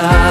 time.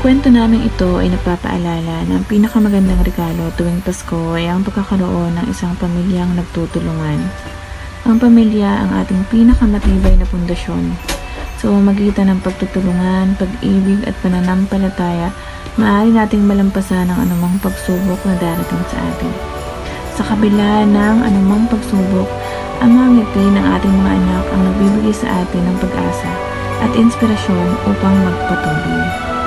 Ang kwento naming ito ay nagpapaalala na ang pinakamagandang regalo tuwing Pasko ay ang pagkakaroon ng isang pamilyang nagtutulungan. Ang pamilya ang ating pinakamatibay na pundasyon. Sa so, umagitan ng pagtutulungan, pag-ibig at pananampalataya, maaari nating malampasan ang anumang pagsubok na darating sa atin. Sa kabila ng anumang pagsubok, ang mga ngiti ng ating mga anak ang nagbibigay sa atin ng pag-asa at inspirasyon upang magpatuloy.